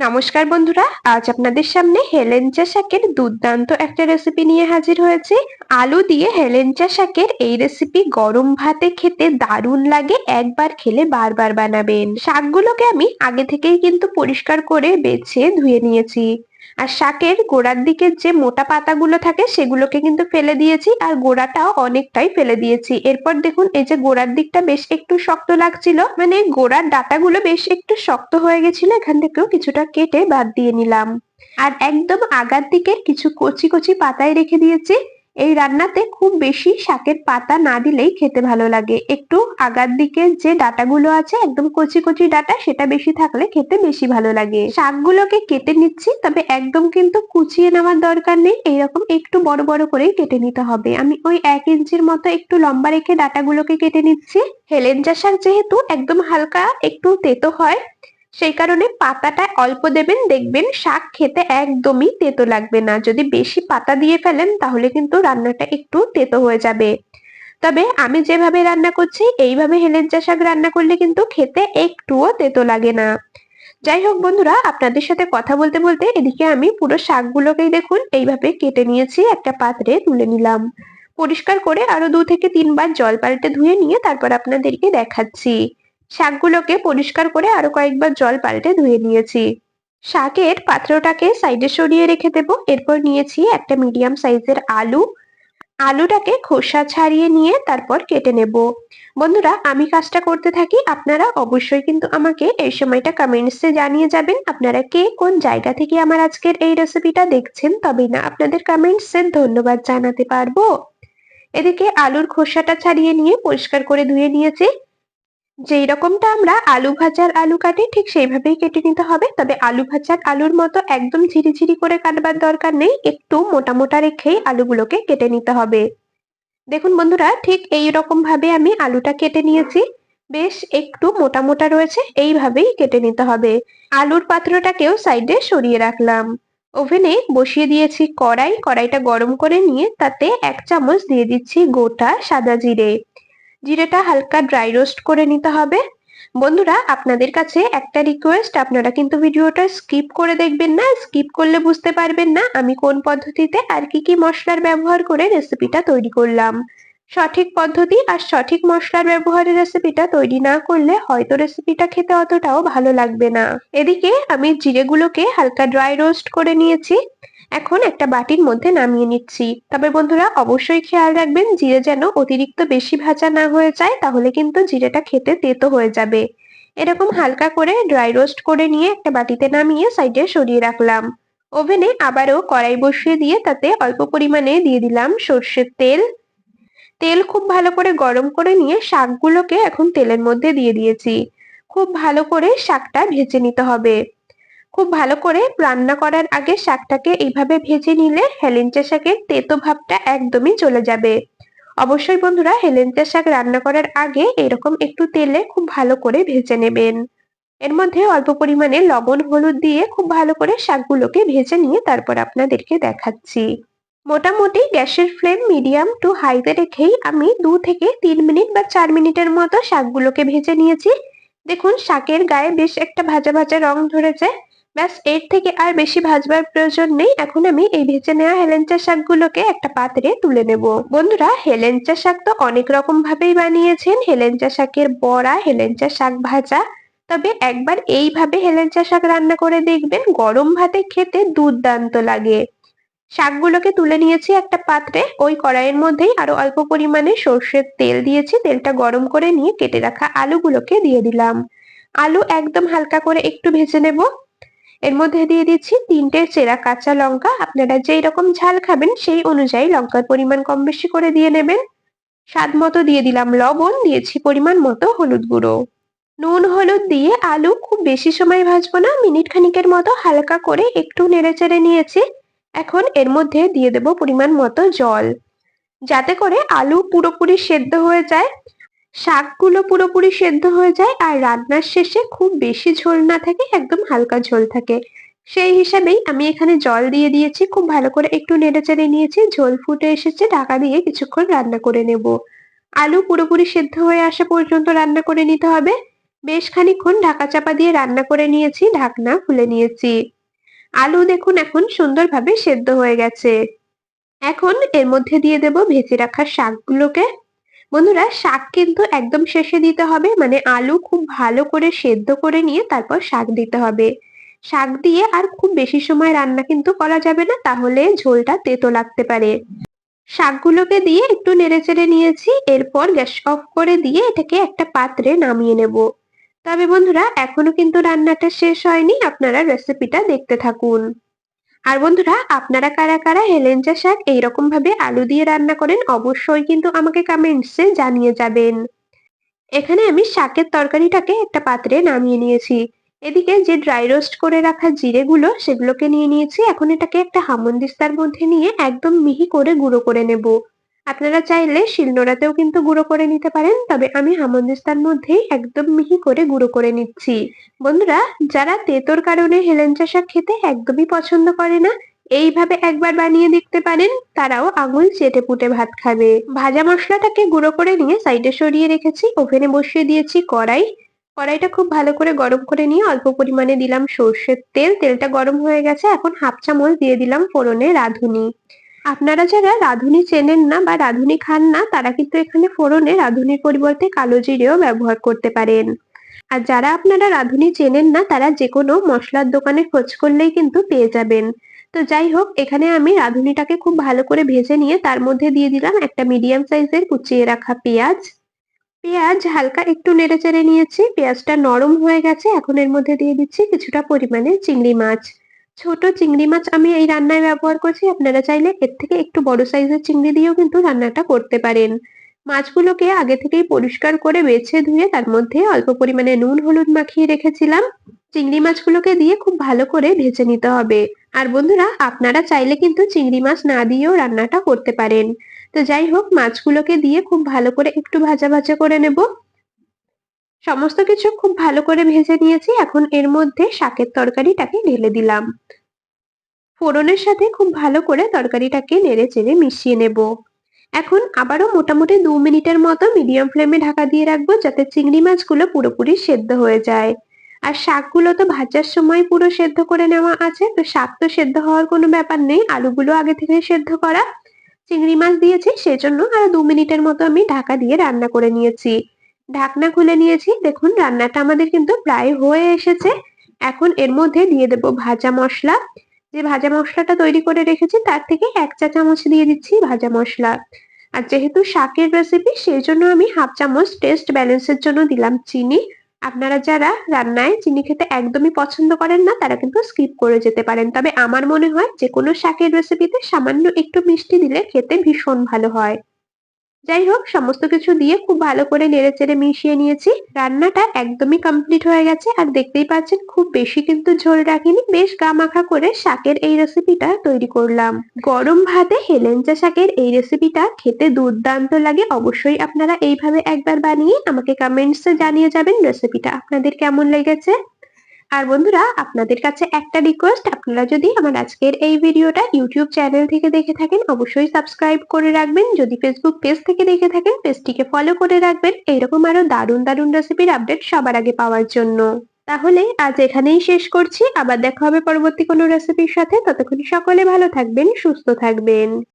নমস্কার বন্ধুরা, আজ আপনাদের সামনে হেলেঞ্চা শাকের দুর্দান্ত একটা রেসিপি নিয়ে হাজির হয়েছি। আলু দিয়ে হেলেঞ্চা শাকের এই রেসিপি গরম ভাতে খেতে দারুণ লাগে, একবার খেলে বারবার বানাবেন। শাকগুলোকে আমি আগে থেকেই কিন্তু পরিষ্কার করে বেছে ধুয়ে নিয়েছি। আর শাকের গোড়ার দিকের যে মোটা পাতাগুলো থাকে সেগুলোকে কিন্তু ফেলে দিয়েছি আর গোড়াটাও অনেকটাই ফেলে দিয়েছি। এরপর দেখুন এই যে গোড়ার দিকটা বেশ একটু শক্ত লাগছিল। মানে গোড়ার ডাটাগুলো বেশ একটু শক্ত হয়ে গেছিল, এখান থেকেও কিছুটা কেটে বাদ দিয়ে নিলাম। আর একদম আগার দিকে কিছু কচি কচি পাতায় রেখে দিয়েছি। এই রান্নাতে খুব বেশি শাকের পাতা না দিলেই খেতে ভালো লাগে। একটু আগার দিকে যে ডাটাগুলো আছে, একদম কচি কচি ডাটা, সেটা বেশি থাকলে খেতে বেশি ভালো লাগে। শাকগুলোকে কেটে নিচ্ছি, তবে একদম কিন্তু কুচিয়ে নেওয়ার দরকার নেই। এইরকম একটু বড় বড় করেই কেটে নিতে হবে। আমি ওই এক ইঞ্চির মতো একটু লম্বা রেখে ডাটাগুলোকে কেটে নিচ্ছি। হেলেঞ্জা শাক যেহেতু একদম হালকা, একটু তেতো হয় সেই কারণে পাতাটা অল্প দেবেন, দেখবেন শাক খেতে একদমই তেতো লাগবে না। যদি বেশি পাতা দিয়ে ফেলেন, তাহলে কিন্তু রান্নাটা একটু তেতো হয়ে যাবে। তবে আমি যেভাবে রান্না করছি, এইভাবে হেলেঞ্চা শাক রান্না করলে কিন্তু খেতে একটুও তেতো লাগে না। যাই হোক বন্ধুরা, আপনাদের সাথে কথা বলতে বলতে এদিকে আমি পুরো শাকগুলোকেই দেখুন, এইভাবে কেটে নিয়েছি, একটা পাত্রে তুলে নিলাম। পরিষ্কার করে আরও দু থেকে তিনবার জল পাল্টে ধুয়ে নিয়ে তারপর আপনাদেরকে দেখাচ্ছি। শাকগুলোকে পরিষ্কার করে আরও কয়েকবার জল পাল্টে ধুয়ে নিয়েছি। শাকের পাত্রটাকে সাইডে সরিয়ে রেখে দেব। এরপর নিয়েছি একটা মিডিয়াম সাইজের আলু। আলুটাকে খোসা ছাড়িয়ে নিয়ে তারপর কেটে নেব। বন্ধুরা, আমি কাজটা করতে থাকি। আপনারা অবশ্যই কিন্তু আমাকে এই সময়টা কমেন্টসে জানিয়ে যাবেন, আপনারা কে কোন জায়গা থেকে আমার আজকের এই রেসিপিটা দেখছেন, তবেই না আপনাদের কমেন্টসের ধন্যবাদ জানাতে পারব। এদিকে আলুর খোসাটা ছাড়িয়ে নিয়ে পরিষ্কার করে ধুয়ে নিয়েছি। যেই রকমটা আমরা আলু ভাজার আলু কাটি, ঠিক সেইভাবেই কেটে নিতে হবে। তবে আলু ভাজার আলুর মতো একদম ঝিরিঝিরি করে কাটবার দরকার নেই, একটু মোটা মোটা রেখেই আলুগুলোকে কেটে নিতে হবে। দেখুন বন্ধুরা, ঠিক এই রকম ভাবে আমি আলুটা কেটে নিয়েছি। বেশ একটু মোটা মোটা রয়েছে, এইভাবেই কেটে নিতে হবে। আলুর পাত্রটাকেও সাইডে সরিয়ে রাখলাম। ওভেনে বসিয়ে দিয়েছি কড়াই। কড়াইটা গরম করে নিয়ে তাতে এক চামচ দিয়ে দিচ্ছি গোটা সাদা জিরে। জিরেটা হালকা ড্রাই রোস্ট করে নিতে হবে। বন্ধুরা, আপনাদের কাছে একটা রিকোয়েস্ট আপনারা কিন্তু ভিডিওটা স্কিপ করে দেখবেন না স্কিপ করলে বুঝতে পারবেন না আমি কোন পদ্ধতিতে আর কি কি মশলার ব্যবহার করে রেসিপিটা তৈরি করলাম। সঠিক পদ্ধতি আর সঠিক মশলার ব্যবহারের রেসিপিটা তৈরি না করলে হয়তো রেসিপিটা খেতে অতটাও ভালো লাগবে না। এদিকে আমি জিরেগুলোকে হালকা ড্রাই রোস্ট করে নিয়েছি। এখন একটা বাটির মধ্যে নামিয়ে নিচ্ছি। তবে বন্ধুরা, অবশ্যই খেয়াল রাখবেন, জিরে যেন অতিরিক্ত বেশি ভাজা না হয়ে যায়, তাহলে কিন্তু জিরেটা খেতে তেতো হয়ে যাবে। এরকম হালকা করে ড্রাই রোস্ট করে নিয়ে একটা বাটিতে নামিয়ে সাইডে সরিয়ে রাখলাম। ওভেনে আবারও কড়াই বসিয়ে দিয়ে তাতে অল্প পরিমাণে দিয়ে দিলাম সর্ষের তেল। তেল খুব ভালো করে গরম করে নিয়ে শাকগুলোকে এখন তেলের মধ্যে দিয়ে দিয়েছি। খুব ভালো করে শাকটা ভেজে নিতে হবে। খুব ভালো করে রান্না করার আগে শাকটাকে এইভাবে ভেজে নিলে হেলেঞ্চা শাকের তেতো ভাবটা একদমই চলে যাবে। অবশ্যই বন্ধুরা হেলেঞ্চা শাক রান্না করার আগে এরকম একটু তেলে খুব ভালো করে ভেজে নেবেন। এর মধ্যে অল্প পরিমাণে লবণ, হলুদ দিয়ে খুব ভালো করে শাকগুলোকে ভেজে নিয়ে তারপর আপনাদেরকে দেখাচ্ছি। মোটামুটি গ্যাসের ফ্লেম মিডিয়াম টু হাইতে রেখেই আমি দু থেকে তিন মিনিট বা চার মিনিটের মতো শাকগুলোকে ভেজে নিয়েছি। দেখুন, শাকের গায়ে বেশ একটা ভাজা ভাজা রং ধরেছে। ব্যাস, এর থেকে আর বেশি ভাজবার প্রয়োজন নেই। এখন আমি এই ভেজে নেওয়া হেলেঞ্চা শাকগুলোকে একটা পাত্রে তুলে নেব। বন্ধুরা, হেলেঞ্চা শাক তো অনেক রকম ভাবেই বানিয়েছেন। হেলেঞ্চা শাকের বড়া, হেলেঞ্চা শাক ভাজা। তবে একবার এইভাবে হেলেঞ্চা শাক রান্না করে দেখবেন, গরম ভাতে খেতে দুর্দান্ত লাগে। শাকগুলোকে তুলে নিয়েছি একটা পাত্রে। ওই কড়াইয়ের মধ্যেই আরও অল্প পরিমাণে সর্ষের তেল দিয়েছি। তেলটা গরম করে নিয়ে কেটে রাখা আলুগুলোকে দিয়ে দিলাম। আলু একদম হালকা করে একটু ভেজে নেব। এর মধ্যে দিয়ে দিচ্ছি তিনটে চেরা কাঁচা লঙ্কা। আপনারা যেই রকম ঝাল খাবেন সেই অনুযায়ী লঙ্কার পরিমাণ কম বেশি করে দিয়ে নেবেন। স্বাদ মতো দিয়ে দিলাম লবণ, দিয়েছি পরিমাণ মতো হলুদ গুঁড়ো। নুন, হলুদ দিয়ে আলু খুব বেশি সময় ভাজবো না, মিনিট খানিকের মতো হালকা করে একটু নেড়ে চেড়ে নিয়েছি। এখন এর মধ্যে দিয়ে দেব পরিমাণ মতো জল। যাতে করে আলু পুরোপুরি সেদ্ধ হয়ে যায়। শাকগুলো পুরোপুরি সেদ্ধ হয়ে যায় আর রান্নার শেষে খুব বেশি ঝোল না থাকে, একদম হালকা ঝোল থাকে। সেই হিসাবেই আমি এখানে জল দিয়ে দিয়েছি, খুব ভালো করে একটু নেড়ে চেড়ে নিয়েছি, ঝোল ফুটে এসেছে, ঢাকা দিয়ে কিছুক্ষণ রান্না করে নেব। আলু পুরোপুরি সেদ্ধ হয়ে আসা পর্যন্ত রান্না করে নিতে হবে। বেশ খানিক্ষণ ঢাকা চাপা দিয়ে রান্না করে নিয়েছি, ঢাকনা খুলে নিয়েছি। আলু দেখুন এখন সুন্দরভাবে সেদ্ধ হয়ে গেছে। এখন এর মধ্যে দিয়ে দেব ভেজে রাখা শাকগুলোকে। বন্ধুরা, শাক কিন্তু একদম শেষে দিতে হবে। মানে আলু খুব ভালো করে সেদ্ধ করে নিয়ে তারপর শাক দিতে হবে। শাক দিয়ে আর খুব বেশি সময় রান্না কিন্তু করা যাবে না, তাহলে ঝোলটা তেতো লাগতে পারে। শাকগুলোকে দিয়ে একটু নেড়েচেড়ে নিয়েছি, এরপর গ্যাস অফ করে দিয়ে এটাকে একটা পাত্রে নামিয়ে নেব। তবে বন্ধুরা, এখনও কিন্তু রান্নাটা শেষ হয়নি, আপনারা রেসিপিটা দেখতে থাকুন। আর বন্ধুরা, আপনারা কারা কারা হেলেঞ্চা শাক এইরকম ভাবে আলু দিয়ে রান্না করেন, অবশ্যই কিন্তু আমাকে কমেন্টসে জানিয়ে যাবেন। এখানে আমি শাকের তরকারিটাকে একটা পাত্রে নামিয়ে নিয়েছি। এদিকে যে ড্রাই রোস্ট করে রাখা জিরেগুলো, সেগুলোকে নিয়ে নিয়েছি। এখন এটাকে একটা হামন দিস্তার মধ্যে নিয়ে একদম মিহি করে গুঁড়ো করে নেব। আপনারা চাইলে শিলনোড়াতেও কিন্তু গুঁড়ো করে নিতে পারেন, তবে আমি হামনদিস্তার মধ্যেই একদম মিহি করে গুঁড়ো করে নিচ্ছি। বন্ধুরা, যারা তেতোর কারণে হেলেঞ্চা শাক খেতে একদমই পছন্দ করে না, এইভাবে একবার বানিয়ে দেখতে পারেন, তারাও আঙুল চেটে পুটে ভাত খাবে। ভাজা মশলাটাকে গুঁড়ো করে নিয়ে সাইডে সরিয়ে রেখেছি, ওভেনে বসিয়ে দিয়েছি কড়াই। কড়াইটা খুব ভালো করে গরম করে নিয়ে অল্প পরিমাণে দিলাম সর্ষের তেল, তেলটা গরম হয়ে গেছে, এখন হাফ চামচ দিয়ে দিলাম ফোড়নে রাঁধুনি। আপনারা যারা রাঁধুনি চেনেন না বা রাঁধুনি খান না, তারা কিন্তু এখানে ফোড়নে রাঁধুনির পরিবর্তে কালো জিরেও ব্যবহার করতে পারেন। আর যারা আপনারা রাঁধুনি চেনেন না, তারা যে কোনো মশলার দোকানে খোঁজ করলেই কিন্তু পেয়ে যাবেন। তো যাই হোক, এখানে আমি রাঁধুনিটাকে খুব ভালো করে ভেজে নিয়ে তার মধ্যে দিয়ে দিলাম একটা মিডিয়াম সাইজের কুচিয়ে রাখা পেঁয়াজ। পেঁয়াজ হালকা একটু নেড়ে চেড়ে নিয়েছি, পেঁয়াজটা নরম হয়ে গেছে, এখন এর মধ্যে দিয়ে দিচ্ছি কিছুটা পরিমাণে চিংড়ি মাছ। ছোট চিংড়ি মাছ আমি এই রান্নায় ব্যবহার করছি। আপনারা চাইলে এর থেকে একটু বড় সাইজের চিংড়ি দিয়েও কিন্তু রান্নাটা করতে পারেন। মাছগুলোকে আগে থেকেই পরিষ্কার করে বেছে ধুয়ে তার মধ্যে অল্প পরিমাণে নুন, হলুদ মাখিয়ে রেখেছিলাম। চিংড়ি মাছগুলোকে দিয়ে খুব ভালো করে ভেজে নিতে হবে। আর বন্ধুরা, আপনারা চাইলে কিন্তু চিংড়ি মাছ না দিয়েও রান্নাটা করতে পারেন। তো যাই হোক, মাছগুলোকে দিয়ে খুব ভালো করে একটু ভাজা ভাজা করে নেব। সমস্ত কিছু খুব ভালো করে ভেজে নিয়েছি। এখন এর মধ্যে শাকের তরকারিটাকে ঢেলে দিলাম। ফোড়নের সাথে খুব ভালো করে তরকারিটাকে নেড়ে চেড়ে মিশিয়ে নেব। এখন আবারও মোটামুটি দু মিনিটের মতো মিডিয়াম ফ্লেমে ঢাকা দিয়ে রাখব যাতে চিংড়ি মাছগুলো পুরোপুরি সেদ্ধ হয়ে যায়। আর শাকগুলো তো ভাজার সময় পুরো সেদ্ধ করে নেওয়া আছে, তো শাক তো সেদ্ধ হওয়ার কোনো ব্যাপার নেই। আলুগুলো আগে থেকে সেদ্ধ করা। চিংড়ি মাছ দিয়েছি, সেজন্য আরও দু মিনিটের মতো আমি ঢাকা দিয়ে রান্না করে নিয়েছি। ঢাকনা খুলে নিয়েছি। দেখুন, রান্নাটা আমাদের কিন্তু প্রায় হয়ে এসেছে। এখন এর মধ্যে দিয়ে দেব ভাজা মশলা। যে ভাজা মশলাটা তৈরি করে রেখেছি, তার থেকে এক চা চামচ দিয়ে দিচ্ছি ভাজা মশলা। আর যেহেতু শাকের রেসিপি সেই জন্য আমি হাফ চামচ টেস্ট ব্যালেন্সের জন্য দিলাম চিনি। আপনারা যারা রান্নায় চিনি খেতে একদমই পছন্দ করেন না, তারা কিন্তু স্কিপ করে যেতে পারেন। তবে আমার মনে হয় যে কোনো শাকের রেসিপিতে সামান্য একটু মিষ্টি দিলে খেতে ভীষণ ভালো হয়। যাই হোক, সমস্ত কিছু দিয়ে খুব ভালো করে নেড়ে চেড়ে মিশিয়ে নিয়েছি। রান্নাটা একদমই কমপ্লিট হয়ে গেছে আর দেখতেই পাচ্ছেন খুব বেশি কিন্তু ঝোল রাখিনি। বেশ গামাখা করে শাকের এই রেসিপিটা তৈরি করলাম। গরম ভাতে হেলেঞ্চা শাকের এই রেসিপিটা খেতে দুর্দান্ত লাগে। অবশ্যই আপনারা এইভাবে একবার বানিয়ে আমাকে কমেন্টসে জানিয়ে যাবেন রেসিপিটা আপনাদের কেমন লেগেছে? আর বন্ধুরা, আপনাদের কাছে একটা রিকোয়েস্ট আপনারা যদি আমার আজকের এই ভিডিওটা ইউটিউব চ্যানেল থেকে দেখে থাকেন, অবশ্যই সাবস্ক্রাইব করে রাখবেন। যদি ফেসবুক পেজ থেকে দেখে থাকেন পেজটিকে ফলো করে রাখবেন। এইরকম আরও দারুণ দারুণ রেসিপির আপডেট সবার আগে পাওয়ার জন্য। তাহলে আজ এখানেই শেষ করছি। আবার দেখা হবে পরবর্তী কোনো রেসিপির সাথে। ততক্ষণ সকলে ভালো থাকবেন, সুস্থ থাকবেন।